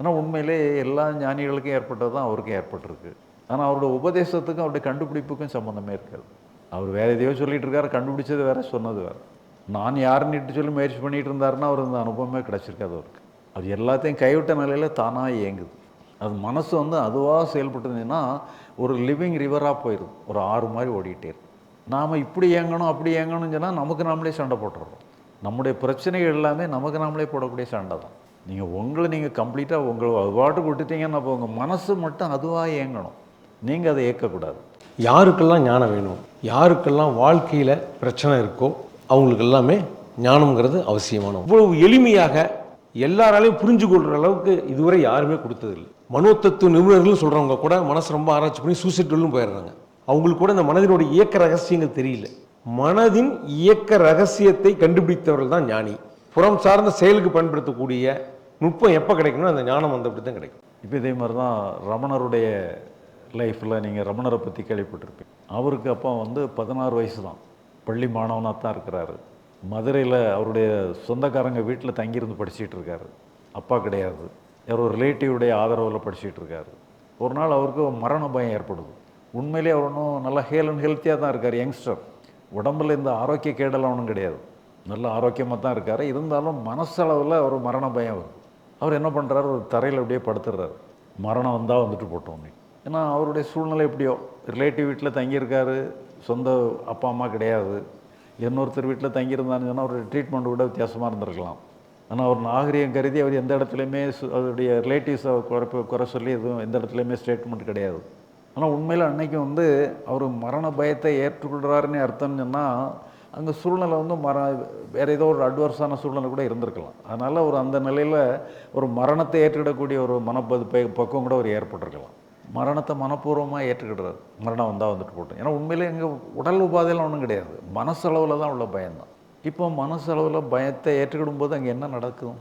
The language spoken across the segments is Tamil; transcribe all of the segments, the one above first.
ஆனால் உண்மையிலே எல்லா ஞானிகளுக்கும் ஏற்பட்டது தான் அவருக்கும் ஏற்பட்டிருக்கு. ஆனால் அவரோட உபதேசத்துக்கும் அவருடைய கண்டுபிடிப்புக்கும் சம்மந்தமே இருக்காது. அவர் வேறு எதையோ சொல்லிட்டு இருக்காரு கண்டுபிடிச்சது வேறு சொன்னது வேறு. நான் யாருன்னுட்டு சொல்லி முயற்சி பண்ணிகிட்டு இருந்தாருன்னா அவர் இந்த அனுபவமே கிடச்சிருக்காது அவருக்கு. அது எல்லாத்தையும் கைவிட்ட நிலையில் தானாக இயங்குது. அது மனசு வந்து அதுவாக செயல்பட்டுருந்ததுன்னா ஒரு லிவிங் ரிவராக போயிடும் ஒரு ஆறு மாதிரி ஓடிக்கிட்டே இருக்கும் நாம் இப்படி இயங்கணும் அப்படி இயங்கணும்னு சொன்னால் நமக்கு நாமளே சண்டை போட்டுடுறோம் நம்முடைய பிரச்சனைகள் எல்லாமே நமக்கு நாமளே போடக்கூடிய சண்டை தான். நீங்கள் உங்களை நீங்கள் கம்ப்ளீட்டாக உங்களை அது பாட்டுக்கு விட்டுட்டீங்கன்னா அப்போ உங்கள் மனசு மட்டும் அதுவாக இயங்கணும். நீங்கள் அதை இயக்கக்கூடாது. யாருக்கெல்லாம் ஞானம் வேணும் யாருக்கெல்லாம் வாழ்க்கையில் பிரச்சனை இருக்கோ அவங்களுக்கு எல்லாமே ஞானம்ங்கிறது அவசியமான இவ்வளவு எளிமையாக எல்லாராலையும் புரிஞ்சு கொள்கிற அளவுக்கு இதுவரை யாருமே கொடுத்ததில்லை. மனோத்தத்துவ நிபுணர்கள் சொல்கிறவங்க கூட மனசு ரொம்ப ஆராய்ச்சி பண்ணி சூசைட்டும் போயிடுறாங்க. அவங்களுக்கு கூட இந்த மனதினுடைய இயக்க ரகசியங்கள் தெரியல. மனதின் இயக்க ரகசியத்தை கண்டுபிடித்தவர்கள் தான் ஞானி. புறம் சார்ந்த செயலுக்கு பயன்படுத்தக்கூடிய நுட்பம் எப்போ கிடைக்கணும் அந்த ஞானம் வந்தபடி தான் கிடைக்கும். இப்போ இதே மாதிரி தான் ரமணருடைய லைஃப்பில் நீங்கள் ரமணரை பற்றி கேள்விப்பட்டிருப்பீங்க. அவருக்கு அப்போ வந்து பதினாறு வயசு தான் பள்ளி மாணவனாக தான் இருக்கிறாரு. மதுரையில் அவருடைய சொந்தக்காரங்க வீட்டில் தங்கியிருந்து படிச்சுட்டு இருக்காரு. அப்பா கிடையாது. யாரோ ரிலேட்டிவுடைய ஆதரவில் படிச்சுட்டு இருக்காரு. ஒரு நாள் அவருக்கு மரண பயம் ஏற்படுது. உண்மையிலே அவர் ஒன்றும் நல்லா ஹேல் அண்ட் ஹெல்த்தியாக தான் இருக்கார் யங்ஸ்டர் உடம்புல இந்த ஆரோக்கிய கேடலாம் ஒன்றும் கிடையாது. நல்ல ஆரோக்கியமாக தான் இருக்கார். இருந்தாலும் மனசளவில் ஒரு மரண பயம் வருது. அவர் என்ன பண்ணுறாரு ஒரு தரையில் அப்படியே படுத்துடுறாரு மரணம் வந்தால் வந்துட்டு போட்டோம் ஏன்னா அவருடைய சூழ்நிலை எப்படியோ? ரிலேட்டிவ் வீட்டில் தங்கியிருக்காரு. சொந்த அப்பா அம்மா கிடையாது. இன்னொருத்தர் வீட்டில் தங்கியிருந்தாங்கன்னா சொன்னால் அவருடைய ட்ரீட்மெண்ட் கூட வித்தியாசமாக இருந்திருக்கலாம். ஆனால் அவர் நாகரிகம் கருதி அவர் எந்த இடத்துலையுமே அவருடைய ரிலேட்டிவ்ஸை குறை குறை சொல்லி எதுவும் எந்த இடத்துலையுமே ஸ்டேட்மெண்ட் கிடையாது. ஆனால் உண்மையில் அன்னைக்கு வந்து அவர் மரண பயத்தை ஏற்றுக்கொள்கிறாருன்னு அர்த்தம்னு சொன்னால் அங்கே சூழ்நிலை வந்து மர வேறு ஏதோ ஒரு அட்வர்ஸான சூழ்நிலை கூட இருந்திருக்கலாம். அதனால் ஒரு அந்த நிலையில் ஒரு மரணத்தை ஏற்றுக்கிடக்கூடிய ஒரு மனப்பது ப- பக்குவம் கூட ஒரு ஏற்பட்டிருக்கலாம். மரணத்தை மனப்பூர்வமாக ஏற்றுக்கிடுறாரு. மரணம் வந்தால் வந்துட்டு போட்டோம் ஏன்னா உண்மையிலே எங்கள் உடல் உபாதையெல்லாம் ஒன்றும் கிடையாது. மனசளவில் தான் உள்ள பயம்தான். இப்போ மனசளவில் பயத்தை ஏற்றுக்கிடும் போது அங்கே என்ன நடக்கும்?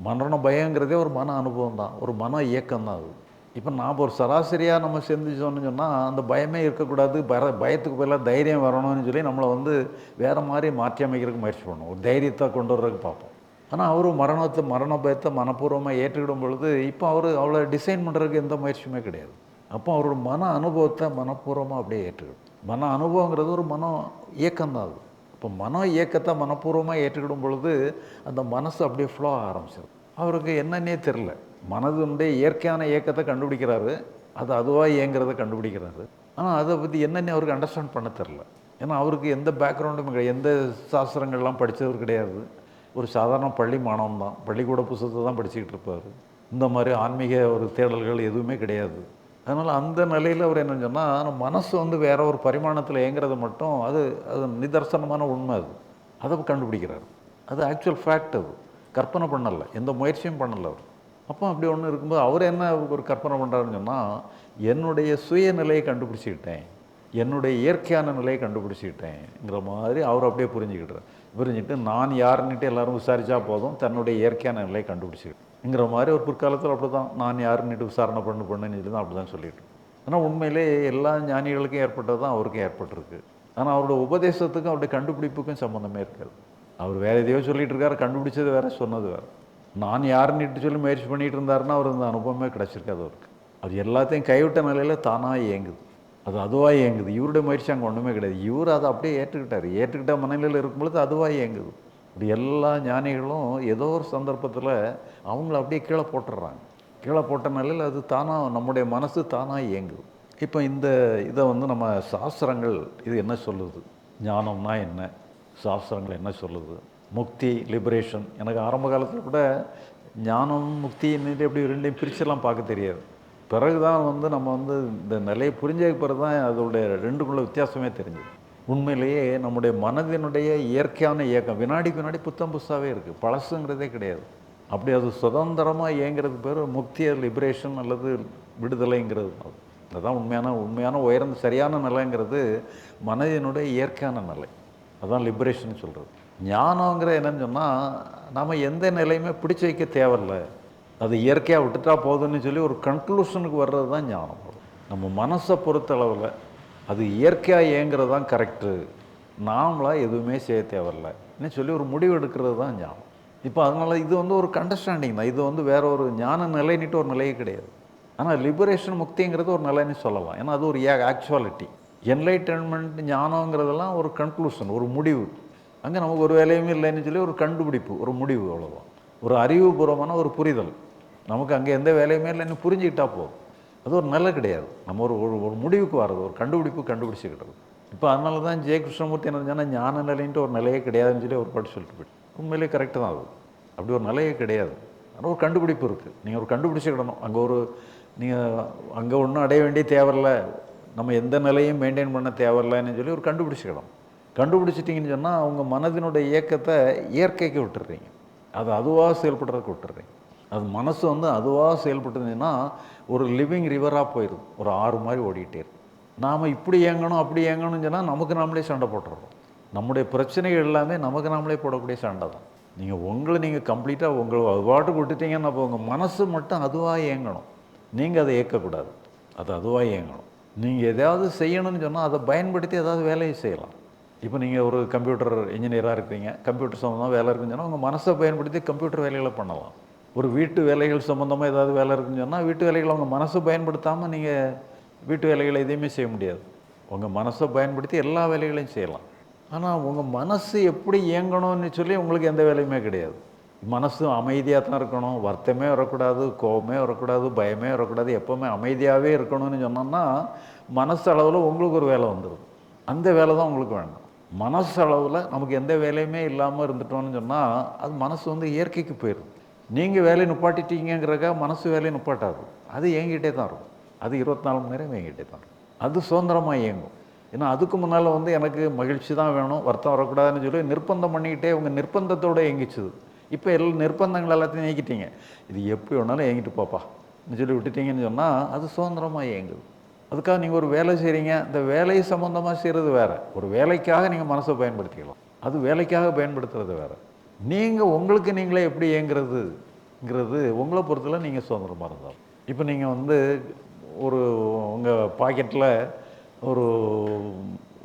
மரண பயங்கிறதே ஒரு மன அனுபவம் தான் ஒரு மன இயக்கம் தான் அது. இப்போ நாம் ஒரு சராசரியாக நம்ம சிந்திச்சோம்னு சொன்னால் அந்த பயமே இருக்கக்கூடாது. பய பயத்துக்கு பதிலாக தைரியம் வரணும்னு சொல்லி நம்மளை வந்து வேறு மாதிரி மாற்றி அமைக்கிறதுக்கு முயற்சி பண்ணுவோம் ஒரு தைரியத்தை கொண்டு வர்றதுக்கு பார்ப்போம். ஆனால் அவர் மரணத்தை மரண பயத்தை மனப்பூர்வமாக ஏற்றுக்கிடும் பொழுது இப்போ அவர் அவ்வளோ டிசைன் பண்ணுறதுக்கு எந்த முயற்சியுமே கிடையாது. அப்போ அவரோட மன அனுபவத்தை மனப்பூர்வமாக அப்படியே ஏற்றுக்கிடும். மன அனுபவங்கிறது ஒரு மன இயக்கம் தான் அது. இப்போ மன இயக்கத்தை மனப்பூர்வமாக ஏற்றுக்கிடும் பொழுது அந்த மனசு அப்படியே ஃப்ளோ ஆரம்பிச்சிடும் அவருக்கு என்னன்னே தெரில. மனதுடைய இயற்கையான இயக்கத்தை கண்டுபிடிக்கிறாரு. அது அதுவாக இயங்குறத கண்டுபிடிக்கிறாரு. ஆனால் அதை பற்றி என்னென்ன அவருக்கு அண்டர்ஸ்டாண்ட் பண்ண தெரில ஏன்னா அவருக்கு எந்த பேக்ரவுண்டும் கிடையாது. எந்த சாஸ்திரங்கள்லாம் படித்தவர் கிடையாது. ஒரு சாதாரண பள்ளி மாணவன் தான். பள்ளிக்கூட புத்தகத்தை தான் படிச்சுக்கிட்டு இருப்பார். இந்த மாதிரி ஆன்மீக ஒரு தேடல்கள் எதுவுமே கிடையாது. அதனால் அந்த நிலையில் அவர் என்ன சொன்னால் மனசு வந்து வேற ஒரு பரிமாணத்தில் இயங்குறது மட்டும் அது அது நிதர்சனமான உண்மை அது. அதை கண்டுபிடிக்கிறார். அது ஆக்சுவல் ஃபேக்ட் அது. கற்பனை பண்ணலை. எந்த முயற்சியும் பண்ணலை அவர். அப்போ அப்படி ஒன்று இருக்கும்போது அவர் என்ன ஒரு கற்பனை பண்ணுறாருன்னு சொன்னால் என்னுடைய சுயநிலையை கண்டுபிடிச்சிக்கிட்டேன். என்னுடைய இயற்கையான நிலையை கண்டுபிடிச்சிக்கிட்டேங்கிற மாதிரி அவர் அப்படியே புரிஞ்சுக்கிட்டார். புரிஞ்சுக்கிட்டு நான் யாருன்னுட்டு எல்லாரும் விசாரித்தா போதும் தன்னுடைய இயற்கையான நிலையை கண்டுபிடிச்சிக்கிட்டுங்கிற மாதிரி ஒரு பிற்காலத்தில் அப்படி தான் நான் யாருன்னுட்டு விசாரணை பண்ணு பண்ணுன்னு சொல்லி தான் அப்படி தான் சொல்லிட்டு ஆனால் உண்மையிலே எல்லா ஞானிகளுக்கும் ஏற்பட்டது தான் அவருக்கும் ஏற்பட்டிருக்கு. ஆனால் அவரோட உபதேசத்துக்கும் அவருடைய கண்டுபிடிப்புக்கும் சம்மந்தமே இருக்காது. அவர் வேறு எதையோ சொல்லிகிட்டு இருக்காரு கண்டுபிடிச்சது வேறு சொன்னது வேறு. நான் யாருன்னுட்டு சொல்லி முயற்சி பண்ணிகிட்டு இருந்தாருன்னா அவர் அந்த அனுபவமே கிடச்சிருக்காது அவருக்கு. அது எல்லாத்தையும் கைவிட்ட நிலையில் தானாக இயங்குது. அது அதுவாக இயங்குது. இவருடைய முயற்சி அங்கே ஒன்றுமே கிடையாது. இவர் அதை அப்படியே ஏற்றுக்கிட்டார். ஏற்றுக்கிட்ட மனநிலையில் இருக்கும்பொழுது அதுவாக இயங்குது. இப்படி எல்லா ஞானிகளும் ஏதோ ஒரு சந்தர்ப்பத்தில் அவங்கள அப்படியே கீழே போட்டுடுறாங்க கீழே போட்ட நிலையில் அது தானாக நம்முடைய மனசு தானாக இயங்குது. இப்போ இந்த இதை வந்து நம்ம சாஸ்திரங்கள் இது என்ன சொல்லுது? ஞானம்னா என்ன? சாஸ்திரங்கள் என்ன சொல்லுது? முக்தி லிபரேஷன் எனக்கு ஆரம்ப காலத்தில் கூட ஞானம் முக்தி எப்படி ரெண்டையும் பிரிச்செல்லாம் பார்க்க தெரியாது. பிறகு தான் வந்து நம்ம வந்து இந்த நிலையை புரிஞ்சதுக்கு பிறகு தான் அதோடைய ரெண்டுக்குள்ள வித்தியாசமே தெரிஞ்சுது. உண்மையிலேயே நம்முடைய மனதினுடைய இயற்கையான இயக்கம் வினாடிக்கு வினாடி புத்தம் புதுசாகவே இருக்குது பழசுங்கிறதே கிடையாது. அப்படி அது சுதந்திரமாக இயங்குறதுக்கு பேர் முக்தி லிபரேஷன் அல்லது விடுதலைங்கிறது. அதுதான் உண்மையான உண்மையான உயர்ந்த சரியான நிலைங்கிறது மனதினுடைய இயற்கையான நிலை. அதுதான் லிபரேஷன் சொல்கிறது ஞானங்கிற என்னன்னு சொன்னால் நாம் எந்த நிலையுமே பிடிச்சி வைக்க தேவையில்லை. அது இயற்கையாக விட்டுட்டா போதும்னு சொல்லி ஒரு கன்க்ளூஷனுக்கு வர்றது தான் ஞானம். நம்ம மனசை பொறுத்தளவில் அது இயற்கையாக இயங்குறது தான் கரெக்டு நாமளாக எதுவுமே செய்ய தேவையில்லைன்னு சொல்லி ஒரு முடிவு எடுக்கிறது தான் ஞானம். இப்போ அதனால் இது வந்து ஒரு கண்டர்ஸ்டாண்டிங் தான். இது வந்து வேற ஒரு ஞான நிலைன்னுட்டு ஒரு நிலையே கிடையாது. ஆனால் லிபரேஷன் முக்திங்கிறது ஒரு நிலைன்னு சொல்லலாம். ஏன்னா அது ஒரு ஆக்சுவாலிட்டி என்லைட்டன்மெண்ட் ஞானங்கிறதெல்லாம் ஒரு கன்க்ளூஷன் ஒரு முடிவு. அங்கே நமக்கு ஒரு வேலையுமே இல்லைன்னு சொல்லி ஒரு கண்டுபிடிப்பு ஒரு முடிவு அவ்வளோதான் ஒரு அறிவுபூர்வமான ஒரு புரிதல். நமக்கு அங்கே எந்த வேலையுமே இல்லைன்னு புரிஞ்சுக்கிட்டா போதும். அது ஒரு நல்ல கிடையாது. நம்ம ஒரு ஒரு ஒரு முடிவுக்கு வர்றது ஒரு கண்டுபிடிப்பு கண்டுபிடிச்சிக்கிட்டது. இப்போ அதனால தான் ஜெய கிருஷ்ணமூர்த்தி என்ன செஞ்சாங்கன்னா ஞான நிலைன்ட்டு ஒரு நிலையே கிடையாதுன்னு சொல்லி ஒரு பாட்டு சொல்லிட்டு போயிட்டு உண்மையிலேயே கரெக்டு தான் அது. அப்படி ஒரு நிலையே கிடையாது. ஆனால் ஒரு கண்டுபிடிப்பு இருக்குது நீங்கள் ஒரு கண்டுபிடிச்சிக்கிடணும். அங்கே ஒரு நீங்கள் அங்கே ஒன்றும் அடைய வேண்டிய தேவையில்லை. நம்ம எந்த நிலையும் மெயின்டைன் பண்ண தேவையில்லைன்னு சொல்லி ஒரு கண்டுபிடிச்சிக்கலாம் கண்டுபிடிச்சிட்டிங்கன்னு சொன்னால் அவங்க மனதினுடைய இயக்கத்தை இயற்கைக்கு விட்டுடுறீங்க அது அதுவாக செயல்படுறதுக்கு விட்டுடுறீங்க அது மனசு வந்து அதுவாக செயல்பட்டுருந்துச்சுன்னா ஒரு லிவிங் ரிவராக போயிடும். ஒரு ஆறு மாதிரி ஓடிக்கிட்டே இருக்கும். நாம் இப்படி இயங்கணும் அப்படி இயங்கணும்னு சொன்னால் நமக்கு நாமளே சண்டை போட்டுறோம். நம்முடைய பிரச்சனைகள் எல்லாமே நமக்கு நாமளே போடக்கூடிய சண்டை தான். நீங்கள் உங்களை நீங்கள் கம்ப்ளீட்டாக உங்களை அது பாட்டுக்கு விட்டுட்டீங்கன்னா அப்போ உங்கள் மனசு மட்டும் அதுவாக இயங்கணும். நீங்கள் அதை இயக்கக்கூடாது. அது அதுவாக இயங்கணும். நீங்கள் எதாவது செய்யணும்னு சொன்னால் அதை பயன்படுத்தி ஏதாவது வேலையை செய்யலாம். இப்போ நீங்கள் ஒரு கம்ப்யூட்டர் இன்ஜினியராக இருக்கிறீங்க கம்ப்யூட்டர் சம்மந்தமாக வேலை இருக்குன்னு சொன்னால் உங்கள் மனசை பயன்படுத்தி கம்ப்யூட்டர் வேலைகளை பண்ணலாம். ஒரு வீட்டு வேலைகள் சம்மந்தமாக ஏதாவது வேலை இருக்குன்னு சொன்னால் வீட்டு வேலைகளை உங்கள் மனசை பயன்படுத்தாமல் நீங்கள் வீட்டு வேலைகளை எதையுமே செய்ய முடியாது. உங்கள் மனசை பயன்படுத்தி எல்லா வேலைகளையும் செய்யலாம். ஆனால் உங்கள் மனசு எப்படி இயங்கணும்னு சொல்லி உங்களுக்கு எந்த வேலையுமே கிடையாது. மனசு அமைதியாக தான் இருக்கணும். வருத்தமே வரக்கூடாது கோபமே வரக்கூடாது பயமே வரக்கூடாது. எப்போவுமே அமைதியாகவே இருக்கணும்னு சொன்னோம்னா மனசு அளவில் உங்களுக்கு ஒரு வேலை வந்துடும் அந்த வேலை தான் உங்களுக்கு வேணும் மனசு அளவில் நமக்கு எந்த வேலையுமே இல்லாமல் இருந்துட்டோம்னு சொன்னால் அது மனசு வந்து இயற்கைக்கு போயிடும் நீங்கள் வேலையை நிப்பாட்டிட்டீங்கிறக்காக மனசு வேலையை நிப்பாட்டாது. அது என்கிட்டே தான் இருக்கும். அது இருபத்தி நாலு மணி நேரம் என்கிட்டே தான் இருக்கும். அது சுதந்திரமாக இயங்கும். ஏன்னா அதுக்கு முன்னால் வந்து எனக்கு மகிழ்ச்சி தான் வேணும் வருத்தம் வரக்கூடாதுன்னு சொல்லி நிர்பந்தம் பண்ணிக்கிட்டே உங்கள் நிர்பந்தத்தோடு இயங்கிச்சுது. இப்போ எல்லா நிர்பந்தங்கள் எல்லாத்தையும் நீக்கிட்டீங்க. இது எப்படி வேணாலும் இயங்கிட்டு போப்பா. சொல்லி விட்டுட்டீங்கன்னு சொன்னால் அது சுதந்திரமாக இயங்குது அதுக்காக நீங்கள் ஒரு வேலை செய்கிறீங்க இந்த வேலை சம்மந்தமாக செய்கிறது வேறு. ஒரு வேலைக்காக நீங்கள் மனசை பயன்படுத்திக்கலாம். அது வேலைக்காக பயன்படுத்துறது வேறு. நீங்கள் உங்களுக்கு நீங்களே எப்படி இயங்குறதுங்கிறது உங்களை பொறுத்தல நீங்கள் சுதந்திரமாக இருந்தாலும். இப்போ நீங்கள் வந்து ஒரு உங்கள் பாக்கெட்டில் ஒரு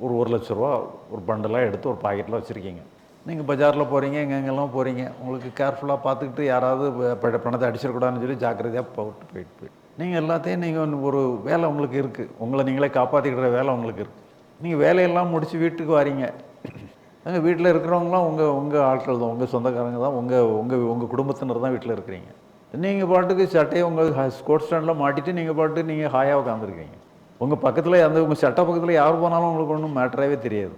ஒரு ஒரு லட்ச ரூபா ஒரு பண்டெல்லாம் எடுத்து ஒரு பாக்கெட்டில் வச்சுருக்கீங்க. நீங்கள் பஜாரில் போகிறீங்க எங்கெங்கெல்லாம் போகிறீங்க உங்களுக்கு கேர்ஃபுல்லாக பார்த்துக்கிட்டு யாராவது ப- பணத்தை அடிச்சிடக்கூடாதுன்னு சொல்லி ஜாக்கிரதையாக போட்டு போயிட்டு போயிட்டு நீங்கள் எல்லாத்தையும் நீங்கள் ஒரு வேலை உங்களுக்கு இருக்குது உங்களை நீங்களே காப்பாற்றிக்கிற வேலை உங்களுக்கு இருக்குது நீங்கள் வேலையெல்லாம் முடித்து வீட்டுக்கு வரீங்க. அங்கே வீட்டில் இருக்கிறவங்களாம் உங்கள் உங்கள் ஆட்கள் தான் உங்கள் சொந்தக்காரங்க தான் உங்கள் உங்கள் உங்கள் குடும்பத்தினர் தான் வீட்டில் இருக்கிறீங்க. நீங்கள் பாட்டுக்கு சட்டையை உங்கள் ஸ்கோட் ஸ்டாண்டில் மாட்டிட்டு நீங்கள் பாட்டு நீங்கள் ஹாயாக உட்காந்துருக்கீங்க உங்கள் பக்கத்தில் அந்த உங்கள் சட்டை பக்கத்தில் யார் போனாலும் உங்களுக்கு ஒன்றும் மேட்டராகவே தெரியாது.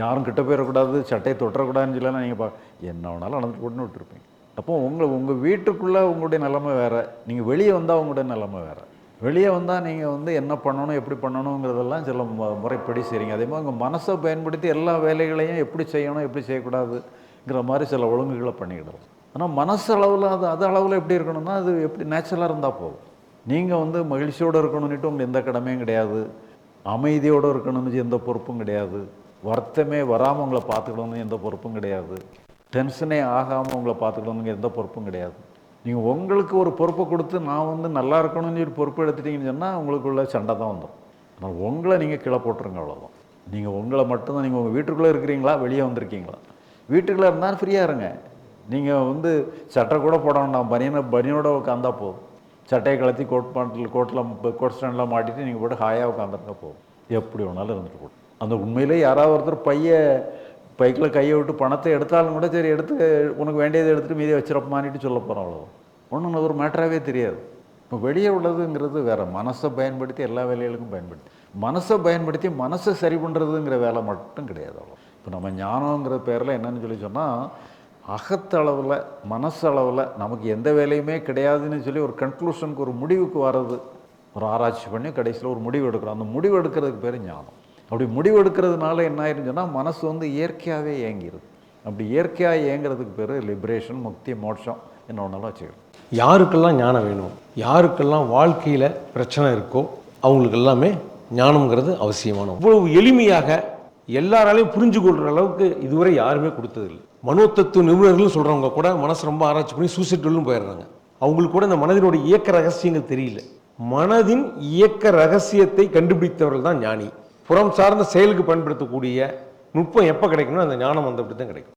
யாரும் கிட்ட போயிடக்கூடாது சட்டையை தொட்டக்கூடாதுன்னு சொல்லலாம். நீங்கள் பா என்ன வேணாலும் நடந்துட்டு போட்டுன்னு விட்டுருப்பீங்க. அப்போ உங்கள் உங்கள் வீட்டுக்குள்ளே உங்களுடைய நிலைமை வேறு. நீங்கள் வெளியே வந்தால் உங்களுடைய நிலைமை வேறு. வெளியே வந்தால் நீங்கள் வந்து என்ன பண்ணணும் எப்படி பண்ணணுங்கிறதெல்லாம் சில முறைப்படி செய்கிறீங்க அதே மாதிரி உங்கள் மனசை பயன்படுத்தி எல்லா வேலைகளையும் எப்படி செய்யணும் எப்படி செய்யக்கூடாதுங்கிற மாதிரி சில ஒழுங்குகளை பண்ணிக்கிடலாம். ஆனால் மனசு அளவில் அது அது அளவில் எப்படி இருக்கணும்னா அது எப்படி நேச்சுரலாக இருந்தால் போதும். நீங்கள் வந்து மகிழ்ச்சியோடு இருக்கணும்னுட்டு உங்களுக்கு எந்த கடமையும் கிடையாது. அமைதியோடு இருக்கணும்னு எந்த பொறுப்பும் கிடையாது. வருத்தமே வராமல் உங்களை பார்த்துக்கணும்னு எந்த பொறுப்பும் கிடையாது. டென்ஷனே ஆகாமல் உங்களை பார்த்துக்கணும்னு எந்த பொறுப்பும் கிடையாது. நீங்கள் உங்களுக்கு ஒரு பொறுப்பை கொடுத்து நான் வந்து நல்லா இருக்கணும்னு ஒரு பொறுப்பு எடுத்துட்டீங்கன்னு சொன்னால் உங்களுக்குள்ள சண்டை தான் வந்துடும் ஆனால் உங்களை நீங்கள் கீழே போட்டுருங்க அவ்வளோதான் நீங்கள் உங்களை மட்டும்தான் நீங்கள் உங்கள் வீட்டுக்குள்ளே இருக்கிறீங்களா? வெளியே வந்திருக்கீங்களா? வீட்டுக்குள்ளே இருந்தால் ஃப்ரீயாக இருங்க. நீங்கள் வந்து சட்டை கூட போட வேண்டாம். பனியனை பனியனோட உட்காந்தா போதும். சட்டையை கலத்தி கோட் பாண்டில் கோட்டில் கோட் ஸ்டாண்டில் மாட்டிட்டு நீங்கள் போட்டு ஹாயாக உட்காந்துருந்தா போதும். எப்படி வேணாலும் இருந்துட்டு போடும் அந்த உண்மையிலே யாராவது ஒருத்தர் பைய பைக்கில் கையை விட்டு பணத்தை எடுத்தாலும் கூட சரி எடுத்து உனக்கு வேண்டியதை எடுத்துகிட்டு மீதியை வச்சிடப்பான்ட்டு சொல்ல போகிறோம் அவ்வளோ ஒன்றும் ஒரு மேட்டராகவே தெரியாது. இப்போ வெளியே உள்ளதுங்கிறது வேறு. மனசை பயன்படுத்தி எல்லா வேலைகளுக்கும் பயன்படுத்தி. மனசை பயன்படுத்தி மனசை சரி பண்ணுறதுங்கிற வேலை மட்டும் கிடையாது அவ்வளோ இப்போ நம்ம ஞானங்கிற பேரில் என்னன்னு சொல்லி சொன்னால் அகத்தளவில் மனசளவில் நமக்கு எந்த வேலையுமே கிடையாதுன்னு சொல்லி ஒரு கன்க்ளூஷனுக்கு ஒரு முடிவுக்கு வர்றது. ஒரு ஆராய்ச்சி பண்ணி கடைசியில் ஒரு முடிவு எடுக்கிறோம். அந்த முடிவு எடுக்கிறதுக்கு பேர் ஞானம். அப்படி முடிவு எடுக்கிறதுனால என்ன ஆயிருன்னு சொன்னால் மனசு வந்து இயற்கையாகவே இயங்கிருது. அப்படி இயற்கையாக இயங்குறதுக்கு பேர் லிபரேஷன் முக்தி மோட்சம் என்ன ஒன்றாலும் வச்சுக்கலாம். யாருக்கெல்லாம் ஞானம் வேணும் யாருக்கெல்லாம் வாழ்க்கையில் பிரச்சனை இருக்கோ அவங்களுக்கு எல்லாமே ஞானம்ங்கிறது அவசியமான இவ்வளவு எளிமையாக எல்லாராலையும் புரிஞ்சு கொள்கிற அளவுக்கு இதுவரை யாருமே கொடுத்ததில்லை. மனோத்தத்துவ நிபுணர்கள் சொல்கிறவங்க கூட மனசு ரொம்ப ஆராய்ச்சி பண்ணி சூசைட்டும் போயிடுறாங்க. அவங்களுக்கு கூட இந்த மனதினுடைய இயக்க ரகசியங்கள் தெரியல. மனதின் இயக்க ரகசியத்தை கண்டுபிடித்தவர்கள் தான் ஞானி. புறம் சார்ந்த செயலுக்கு பயன்படுத்தக்கூடிய நுட்பம் எப்போ கிடைக்கணும் அந்த ஞானம் வந்தப்படி தான் கிடைக்கும்.